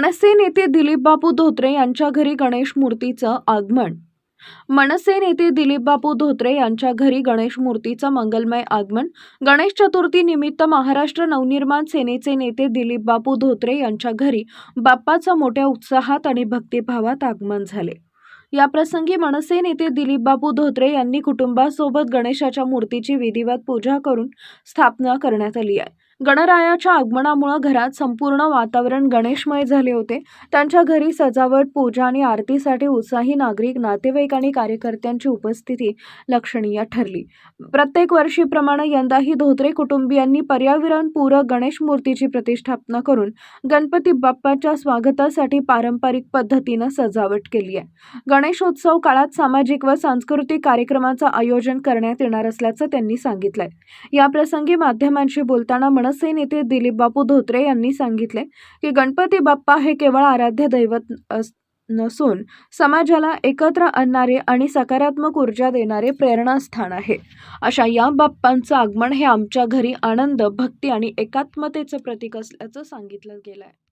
मनसे नेते दिलीपबापू धोत्रे यांच्या घरी गणेश मूर्तीचं आगमन. मनसे नेते दिलीपबापू धोत्रे यांच्या घरी गणेश मूर्तीचं मंगलमय आगमन. गणेश चतुर्थी निमित्त महाराष्ट्र नवनिर्माण सेनेचे नेते दिलीपबापू धोत्रे यांच्या घरी बाप्पाचं मोठ्या उत्साहात आणि भक्तिभावात आगमन झाले. या प्रसंगी मनसे नेते दिलीपबापू धोत्रे यांनी कुटुंबासोबत गणेशाच्या मूर्तीची विधिवत पूजा करून स्थापना करण्यात आली आहे. गणरायाच्या आगमनामुळं घरात संपूर्ण वातावरण गणेशमय झाले होते. त्यांच्या घरी सजावट पूजा आणि आरतीसाठी उत्साही नागरिक नातेवाईक आणि कार्यकर्त्यांची उपस्थिती लक्षणीय ठरली. प्रत्येक वर्षीप्रमाणे यंदाही धोत्रे कुटुंबियांनी पर्यावरणपूरक गणेश मूर्तीची प्रतिष्ठापना करून गणपती बाप्पाच्या स्वागतासाठी पारंपरिक पद्धतीनं सजावट केली आहे. गणेशोत्सव काळात सामाजिक व सांस्कृतिक कार्यक्रमाचं आयोजन करण्यात येणार असल्याचं त्यांनी सांगितलंय. या प्रसंगी माध्यमांशी बोलताना मनसे नेते दिलीपबापू धोत्रे यांनी सांगितले की गणपती बाप्पा हे केवळ आराध्य दैवत अस- नसून समाजाला एकत्र आणणारे आणि सकारात्मक ऊर्जा देणारे प्रेरणास्थान आहे. अशा या बाप्पांचं आगमन हे आमच्या घरी आनंद भक्ती आणि एकात्मतेचं प्रतीक असल्याचं सांगितलं गेलं आहे